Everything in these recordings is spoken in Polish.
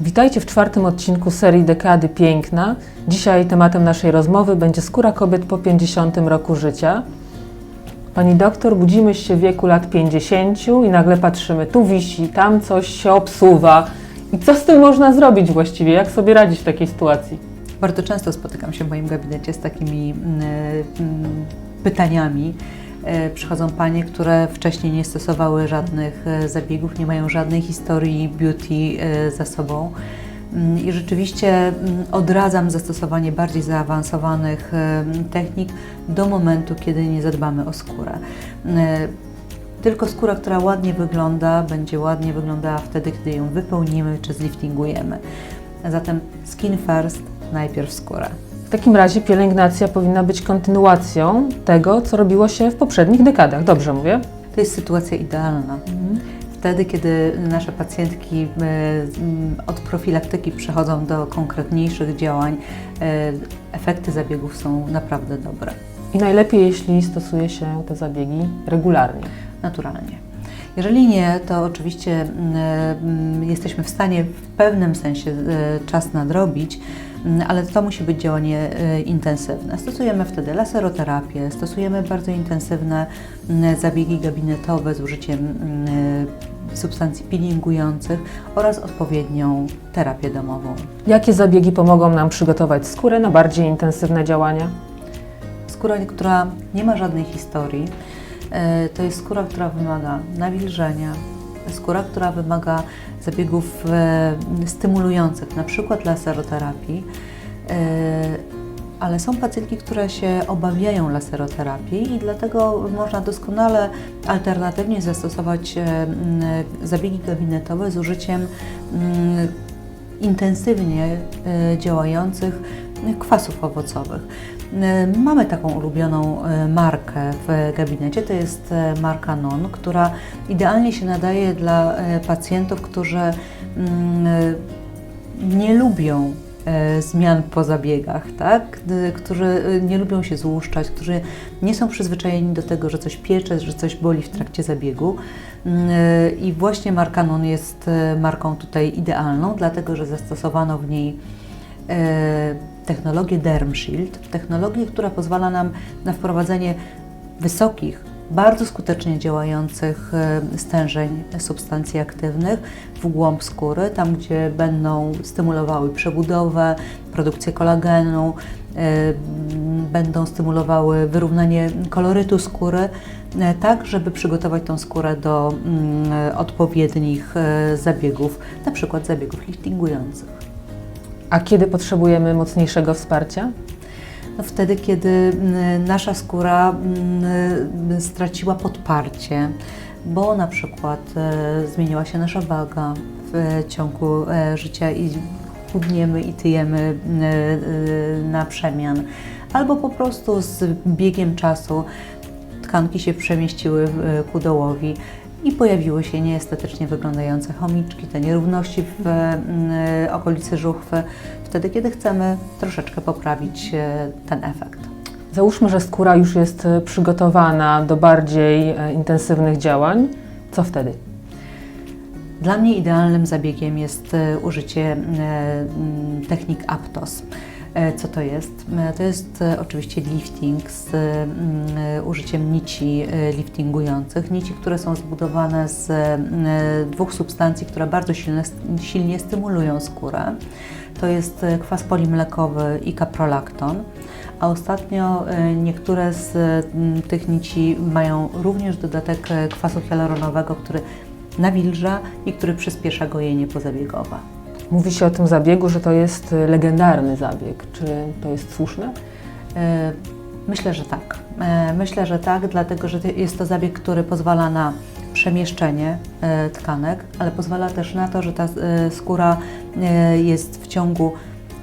Witajcie w czwartym odcinku serii Dekady Piękna. Dzisiaj tematem naszej rozmowy będzie skóra kobiet po 50 roku życia. Pani doktor, budzimy się w wieku lat 50 i nagle patrzymy, tu wisi, tam coś się obsuwa. I co z tym można zrobić właściwie? Jak sobie radzić w takiej sytuacji? Bardzo często spotykam się w moim gabinecie z takimi mm, mm, pytaniami. E, Przychodzą panie, które wcześniej nie stosowały żadnych e, zabiegów, nie mają żadnej historii beauty e, za sobą. Mm, I rzeczywiście mm, odradzam zastosowanie bardziej zaawansowanych technik do momentu, kiedy nie zadbamy o skórę. Tylko skóra, która ładnie wygląda, będzie ładnie wyglądała wtedy, kiedy ją wypełnimy czy zliftingujemy. Zatem skin first, najpierw skóra. W takim razie pielęgnacja powinna być kontynuacją tego, co robiło się w poprzednich dekadach. Dobrze mówię? To jest sytuacja idealna. Wtedy, kiedy nasze pacjentki e, od profilaktyki przechodzą do konkretniejszych działań, e, efekty zabiegów są naprawdę dobre, I najlepiej, jeśli stosuje się te zabiegi regularnie. naturalnie. Jeżeli nie, to oczywiście mm, mm, jesteśmy w stanie w pewnym sensie e, czas nadrobić, mm, ale to musi być działanie e, intensywne. Stosujemy wtedy laseroterapię, stosujemy bardzo intensywne zabiegi gabinetowe z użyciem substancji peelingujących oraz odpowiednią terapię domową. Jakie zabiegi pomogą nam przygotować skórę na bardziej intensywne działania? Skóra, która nie ma żadnej historii, to jest skóra, która wymaga nawilżenia, skóra, która wymaga zabiegów e, stymulujących, na przykład laseroterapii, e, ale są pacjentki, które się obawiają laseroterapii i dlatego można doskonale alternatywnie zastosować e, zabiegi gabinetowe z użyciem intensywnie e, działających kwasów owocowych. E, Mamy taką ulubioną e, markę w gabinecie, to jest e, marka Non, która idealnie się nadaje dla pacjentów, którzy mm, nie lubią zmian po zabiegach, tak? Którzy nie lubią się złuszczać, którzy nie są przyzwyczajeni do tego, że coś piecze, że coś boli w trakcie zabiegu. Mm, I właśnie marka Non jest marką tutaj idealną, dlatego że zastosowano w niej technologię Derm Shield, technologię, która pozwala nam na wprowadzenie wysokich, bardzo skutecznie działających e, stężeń substancji aktywnych w głąb skóry, tam gdzie będą stymulowały przebudowę, produkcję kolagenu, e, będą stymulowały wyrównanie kolorytu skóry, e, tak żeby przygotować tą skórę do mm, odpowiednich e, zabiegów, na przykład zabiegów liftingujących. A kiedy potrzebujemy mocniejszego wsparcia? No wtedy, kiedy mm, nasza skóra mm, straciła podparcie, bo na przykład e, zmieniła się nasza waga w ciągu e, życia i chudniemy i tyjemy e, na przemian, albo po prostu z biegiem czasu tkanki się przemieściły ku dołowi i pojawiły się nieestetycznie wyglądające chomiczki, te nierówności w mm, okolicy żuchwy, wtedy kiedy chcemy troszeczkę poprawić e, ten efekt. Załóżmy, że skóra już jest e, przygotowana do bardziej e, intensywnych działań. Co wtedy? Dla mnie idealnym zabiegiem jest użycie technik Aptos. E, Co to jest? E, To jest e, oczywiście lifting z mm, użyciem nici liftingujących. Nici, które są zbudowane z e, dwóch substancji, które bardzo silne, silnie stymulują skórę. To jest kwas polimlekowy i kaprolakton. A ostatnio niektóre z mm, tych nici mają również dodatek kwasu hialuronowego, który nawilża i który przyspiesza gojenie pozabiegowe. Mówi się o tym zabiegu, że to jest e, legendarny zabieg. Czy to jest słuszne? E, Myślę, że tak. E, Myślę, że tak, dlatego że jest to zabieg, który pozwala na przemieszczenie tkanek, ale pozwala też na to, że ta skóra jest w ciągu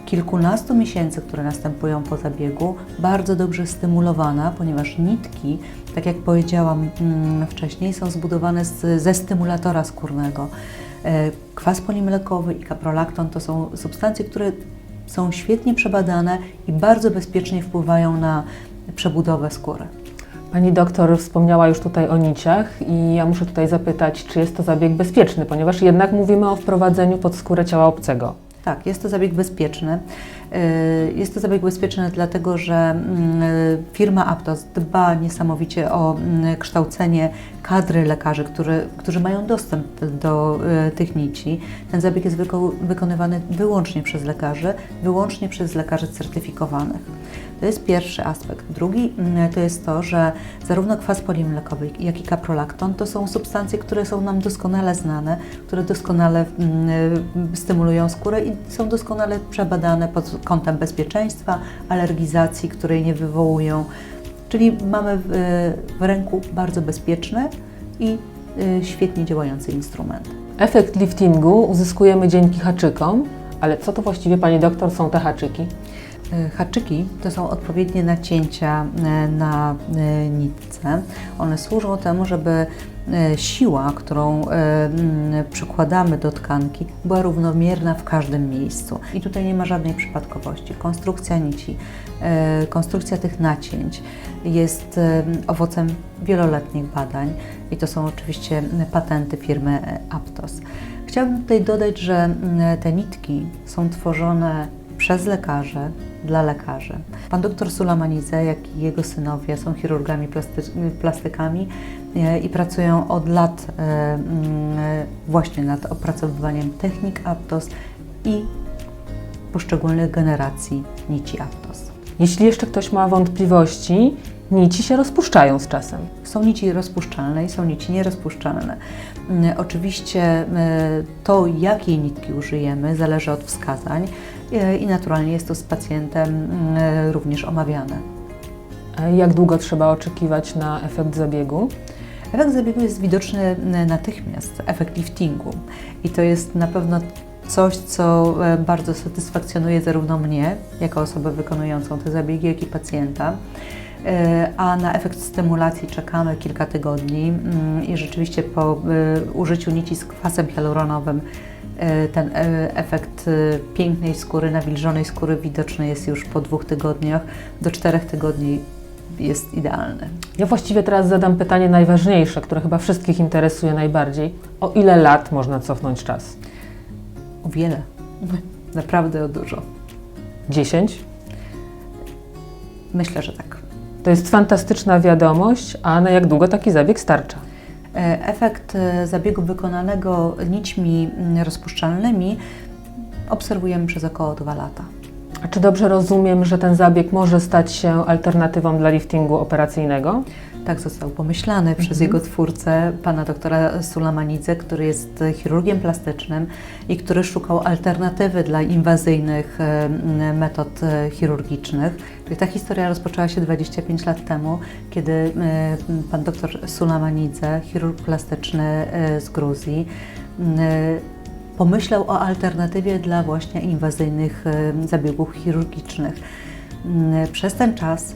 kilkunastu miesięcy, które następują po zabiegu, bardzo dobrze stymulowana, ponieważ nitki, tak jak powiedziałam mm, wcześniej, są zbudowane ze stymulatora skórnego. E, Kwas polimlekowy i kaprolakton to są substancje, które są świetnie przebadane i bardzo bezpiecznie wpływają na przebudowę skóry. Pani doktor wspomniała już tutaj o niciach i ja muszę tutaj zapytać, czy jest to zabieg bezpieczny, ponieważ jednak mówimy o wprowadzeniu pod skórę ciała obcego. Tak, jest to zabieg bezpieczny. Y, Jest to zabieg bezpieczny dlatego, że mm, firma Aptos dba niesamowicie o mm, kształcenie kadry lekarzy, który, którzy mają dostęp do y, tych nici. Ten zabieg jest wyko- wykonywany wyłącznie przez lekarzy, wyłącznie przez lekarzy certyfikowanych. To jest pierwszy aspekt. Drugi mm, to jest to, że zarówno kwas polimlekowy, jak i kaprolakton to są substancje, które są nam doskonale znane, które doskonale stymulują skórę i są doskonale przebadane pod kątem bezpieczeństwa, alergizacji, której nie wywołują. Czyli mamy w, w ręku bardzo bezpieczny i y, świetnie działający instrument. Efekt liftingu uzyskujemy dzięki haczykom, ale co to właściwie, pani doktor, są te haczyki? Y, Haczyki to są odpowiednie nacięcia y, na y, nitce. One służą temu, żeby siła, którą przykładamy do tkanki, była równomierna w każdym miejscu. I tutaj nie ma żadnej przypadkowości. Konstrukcja nici, konstrukcja tych nacięć jest owocem wieloletnich badań i to są oczywiście patenty firmy Aptos. Chciałabym tutaj dodać, że te nitki są tworzone przez lekarzy, dla lekarzy. Pan doktor Sulamanidze, jak i jego synowie są chirurgami plasty- plastykami e, i pracują od lat e, mm, właśnie nad opracowywaniem technik Aptos i poszczególnych generacji nici Aptos. Jeśli jeszcze ktoś ma wątpliwości, nici się rozpuszczają z czasem. Są nici rozpuszczalne i są nici nierozpuszczalne. Mm, Oczywiście e, to, jakiej nitki użyjemy, zależy od wskazań i naturalnie jest to z pacjentem mm, również omawiane. E, Jak długo trzeba oczekiwać na efekt zabiegu? Efekt zabiegu jest widoczny n- natychmiast, efekt liftingu. I to jest na pewno coś, co e, bardzo satysfakcjonuje zarówno mnie, jako osobę wykonującą te zabiegi, jak i pacjenta. E, A na efekt stymulacji czekamy kilka tygodni mm, i rzeczywiście po e, użyciu nici z kwasem hialuronowym e, ten e, efekt e, pięknej skóry, nawilżonej skóry widoczny jest już po dwóch tygodniach. Do czterech tygodni jest idealny. Ja właściwie teraz zadam pytanie najważniejsze, które chyba wszystkich interesuje najbardziej. O ile lat można cofnąć czas? O wiele. Naprawdę o dużo. 10? Myślę, że tak. To jest fantastyczna wiadomość, a na jak długo taki zabieg starcza? E, Efekt e, zabiegu wykonanego nićmi mm, rozpuszczalnymi obserwujemy przez około 2 lata. Czy dobrze rozumiem, że ten zabieg może stać się alternatywą dla liftingu operacyjnego? Tak został pomyślany przez jego twórcę, pana doktora Sulamanidze, który jest chirurgiem plastycznym i który szukał alternatywy dla inwazyjnych metod e, chirurgicznych. Ta historia rozpoczęła się 25 lat temu, kiedy e, pan doktor Sulamanidze, chirurg plastyczny e, z Gruzji, pomyślał o alternatywie dla właśnie inwazyjnych e, zabiegów chirurgicznych. Mm, Przez ten czas y,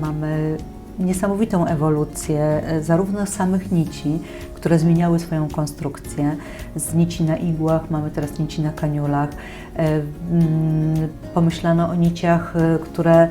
mamy niesamowitą ewolucję y, zarówno samych nici, które zmieniały swoją konstrukcję. Z nici na igłach mamy teraz nici na kaniulach. Y, mm, Pomyślano o niciach, y, które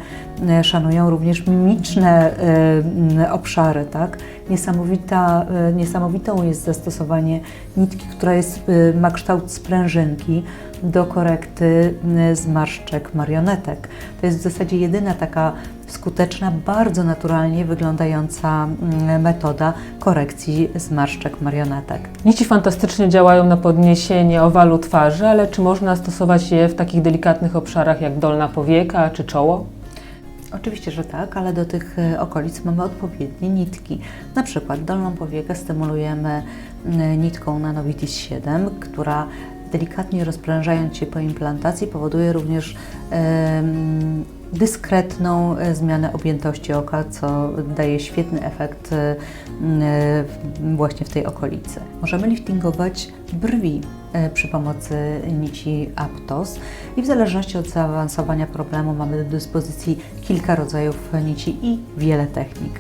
y, szanują również mimiczne mm, obszary. Tak? Niesamowita, niesamowitą jest zastosowanie nitki, która jest, ma kształt sprężynki do korekty y, zmarszczek marionetek. To jest w zasadzie jedyna taka skuteczna, bardzo naturalnie wyglądająca mm, metoda korekcji zmarszczek marionetek. Nici fantastycznie działają na podniesienie owalu twarzy, ale czy można stosować je w takich delikatnych obszarach jak dolna powieka czy czoło? Oczywiście, że tak, ale do tych e, okolic mamy odpowiednie nitki. Na przykład dolną powiekę stymulujemy mm, nitką Nanovitis 7, która delikatnie rozprężając się po implantacji powoduje również dyskretną e, zmianę objętości oka, co daje świetny efekt e, właśnie w tej okolicy. Możemy liftingować brwi e, przy pomocy nici Aptos i w zależności od zaawansowania problemu mamy do dyspozycji kilka rodzajów nici i wiele technik.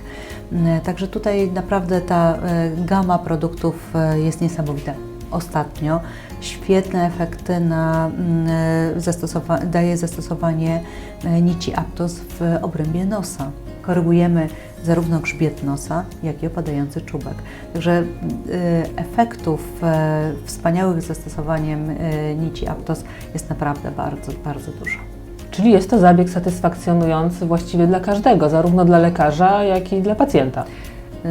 Także tutaj naprawdę ta gama produktów jest niesamowita. Ostatnio świetne efekty na, mm, e, zastosowa- daje zastosowanie e, nici Aptos w obrębie nosa. korygujemy zarówno grzbiet nosa, jak i opadający czubek. Także efektów e, wspaniałych z zastosowaniem nici Aptos jest naprawdę bardzo, bardzo dużo. Czyli jest to zabieg satysfakcjonujący właściwie dla każdego, zarówno dla lekarza, jak i dla pacjenta.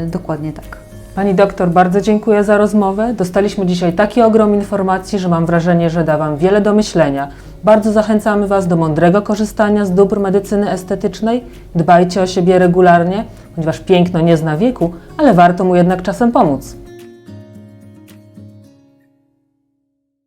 Dokładnie tak. Pani doktor, bardzo dziękuję za rozmowę. Dostaliśmy dzisiaj taki ogrom informacji, że mam wrażenie, że da Wam wiele do myślenia. Bardzo zachęcamy Was do mądrego korzystania z dóbr medycyny estetycznej. Dbajcie o siebie regularnie, ponieważ piękno nie zna wieku, ale warto mu jednak czasem pomóc.